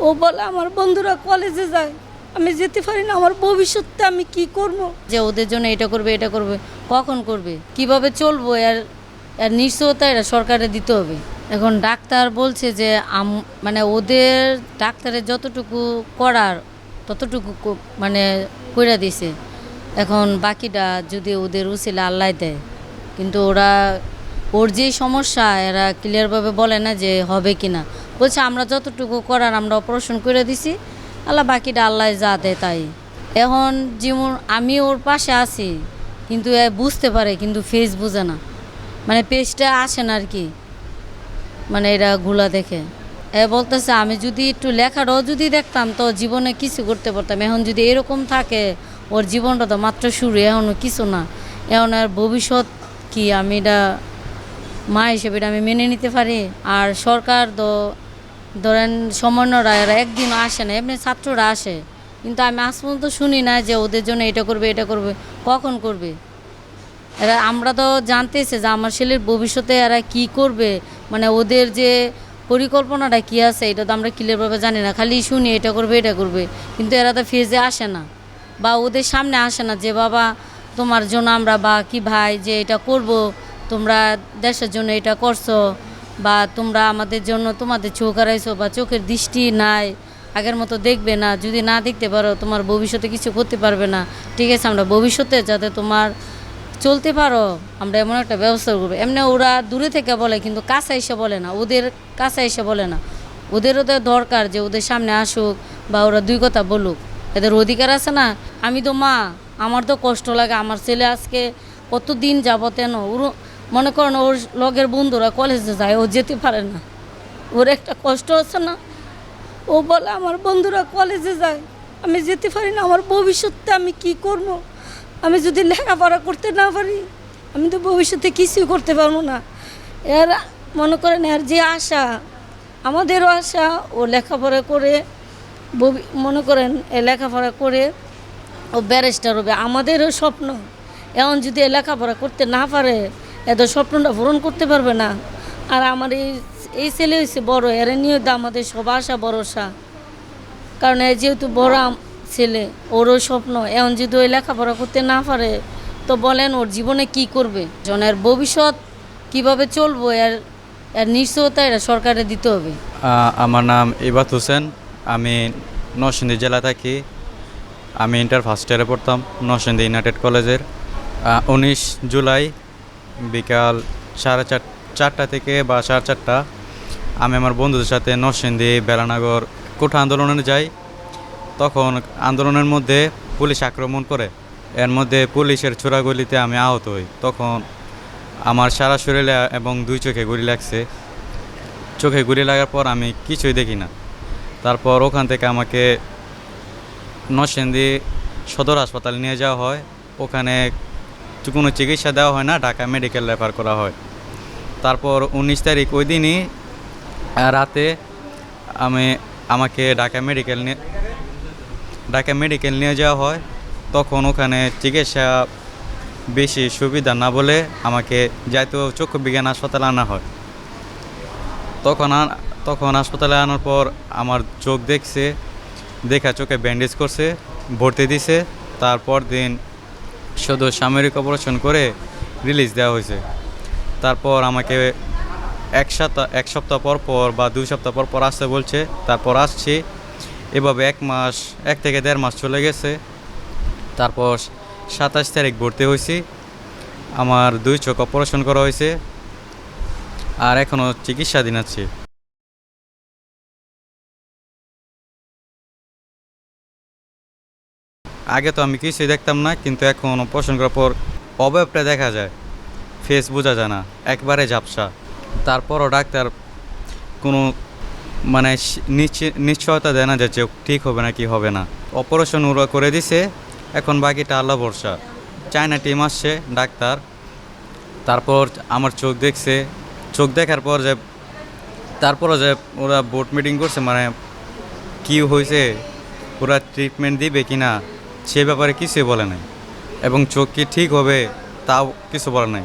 ও বলে, আমার বন্ধুরা কলেজে যায়। আমি যেতে পারি না, আমার ভবিষ্যতে আমি কি করব? যে ওদের জন্য এটা করবে এটা করবে। কখন করবে? কীভাবে চলবো? এর এর নিশ্চয়তা এটা সরকারে দিতে হবে। এখন ডাক্তার বলছে যে, আম মানে ওদের ডাক্তারের যতটুকু করার, ততটুকু মানে কইরা দিছে। এখন বাকিটা যদি ওদের উচিলে আল্লাহ দেয়। কিন্তু ওরা, ওর যেই সমস্যা, এরা ক্লিয়ারভাবে বলে না যে হবে কি না বলছে, আমরা যতটুকু করার আমরা অপারেশন করে দিছি। আল্লাহ বাকিটা আল্লাহ যা দেয় তাই। এখন যেমন আমি ওর পাশে আছি, কিন্তু এ বুঝতে পারে, কিন্তু ফেস বুঝে না। মানে পেজটা আসে না আর কি। মানে এরা ঘোলা দেখে। এ বলতেছে, আমি যদি একটু লেখাটাও যদি দেখতাম তো জীবনে কিছু করতে পারতাম। এখন যদি এরকম থাকে, ওর জীবনটা তো মাত্র শুরু এখনও কিছু না। এখন আর ভবিষ্যৎ কি? আমি এটা মা হিসেবে এটা আমি মেনে নিতে পারি। আর সরকার তো ধরেন সমন্বয়রা এরা একদিনও আসে না, এমনি ছাত্ররা আসে। কিন্তু আমি আজ পর্যন্ত শুনি না যে ওদের জন্য এটা করবে এটা করবে, কখন করবে? এরা, আমরা তো জানতেছে যে আমার ছেলের ভবিষ্যতে এরা কি করবে মানে ওদের যে পরিকল্পনাটা কি আছে, এটা তো আমরা ক্লিয়ারভাবে জানি না, খালি শুনি এটা করবে এটা করবে। কিন্তু এরা তো ফেজে আসে না, বা ওদের সামনে আসে না যে, বাবা, তোমার জন্য আমরা বা কি ভাই যে এটা করব, তোমরা দেশের জন্য এটা করছ। বা তোমরা আমাদের জন্য তোমাদের চোখ হারাইছো বা চোখের দৃষ্টি নাই, আগের মতো দেখবে না, যদি না দেখতে পারো তোমার ভবিষ্যতে কিছু করতে পারবে না। ঠিক আছে, আমরা ভবিষ্যতে যাতে তোমার চলতে পারো, আমরা এমন একটা ব্যবস্থা করব। এমনি ওরা দূরে থেকে বলে, কিন্তু কাছে এসে বলে না, ওদের কাছে এসে বলে না। ওদের ওদের দরকার যে ওদের সামনে আসুক বা ওরা দুই কথা বলুক। এদের অধিকার আছে না? আমি তো মা, আমার তো কষ্ট লাগে, আমার ছেলে আজকে কত দিন যাবত এন? ওর মনে করেন ওর লগের বন্ধুরা কলেজে যায়, ও যেতে পারে না। ওর একটা কষ্ট আছে না? ও বলে, আমার বন্ধুরা কলেজে যায়, আমি যেতে পারি না, আমার ভবিষ্যতে আমি কি করব? আমি যদি লেখাপড়া করতে না পারি, আমি তো ভবিষ্যতে কিছুই করতে পারব না। এর মনে করেন, এর যে আশা, আমাদেরও আশা, ও লেখাপড়া করে মনে করেন, এ লেখাপড়া করে, ও ব্যারিস্টার হবে। আমাদেরও স্বপ্ন, এখন যদি লেখাপড়া করতে না পারে এত স্বপ্নটা পূরণ করতে পারবে না। আর আমার এই এই ছেলে হয়েছে বড়, এর নিয়ে তো আমাদের সব আশা, ভরসা। কারণ এ যেহেতু বড় ছেলে, ওরও স্বপ্ন, এখন যদি ওই লেখাপড়া করতে না পারে, তো বলেন ওর জীবনে কি করবে? জনের ভবিষ্যৎ কীভাবে চলবো, এর এর নিশ্চয়তা এটা সরকারে দিতে হবে। আমার নাম ইবাত হোসেন, আমি নরসিংদী জেলা থাকি। আমি ইন্টার ফার্স্ট ইয়ারে পড়তাম, নরসিংদী ইউনাইটেড কলেজের। উনিশ জুলাই বিকাল সাড়ে চার, চারটা থেকে বা সাড়ে চারটা। আমি আমার বন্ধুদের সাথে নরসিংদী বেলানগর কোঠা আন্দোলনে যাই। তখন আন্দোলনের মধ্যে পুলিশ আক্রমণ করে। এর মধ্যে পুলিশের ছোড়াগুলিতে আমি আহত হই। তখন আমার সারা শরীরে এবং দুই চোখে গুলি লাগছে। চোখে গুলি লাগার পর আমি কিছুই দেখি না। তারপর ওখান থেকে আমাকে নরসিংদী সদর হাসপাতালে নিয়ে যাওয়া হয়। ওখানে কোনো চিকিৎসা দেওয়া হয় না ঢাকা মেডিকেল রেফার করা হয়। তারপর উনিশ তারিখ ওই দিনই রাতে আমি, আমাকে ঢাকা মেডিকেল নিয়ে ঢাকা মেডিকেল নিয়ে যাওয়া হয়। তখন ওখানে চিকিৎসা বেশি সুবিধা না বলে আমাকে যাইতো চক্ষু বিজ্ঞান হাসপাতালে আনা হয়। তখন তখন হাসপাতালে আনার পর আমার চোখ দেখছে, দেখা চোখে ব্যান্ডেজ করছে, ভর্তি দিছে। তারপর দিন শুধু সামরিক অপারেশন করে রিলিজ দেওয়া হয়েছে। তারপর আমাকে এক সপ্তাহ এক সপ্তাহ পর পর বা দুই সপ্তাহ পর পর আসতে বলছে, তারপর আসছি। এভাবে এক মাস, এক থেকে দেড় মাস চলে গেছে। তারপর সাতাশ তারিখ ভর্তি হয়েছি। আমার দুই চোখ অপারেশন করা হয়েছে। আর এখনও চিকিৎসাধীন আছি। আগে তো আমি কিছুই দেখতাম না, কিন্তু এখন অপারেশন করার পর অবয়বটা দেখা যায়। ফেস বোঝা যায় না, একবারে ঝাপসা। তারপরও ডাক্তার কোনো মানে নিশ্চয়তা দেয় না যে ঠিক হবে না কি হবে না। অপারেশন ওরা করে দিছে, এখন বাকিটা আল্লাহ ভরসা। চায়না টিম আসছে, ডাক্তার। তারপর আমার চোখ দেখছে। চোখ দেখার পর যে তারপরও যে ওরা বোর্ড মিটিং করছে মানে কি হয়েছে ওরা ট্রিটমেন্ট দিবে কি না সে ব্যাপারে কিছুই বলে নাই। এবং চোখ কি ঠিক হবে তাও কিছু বলে নাই।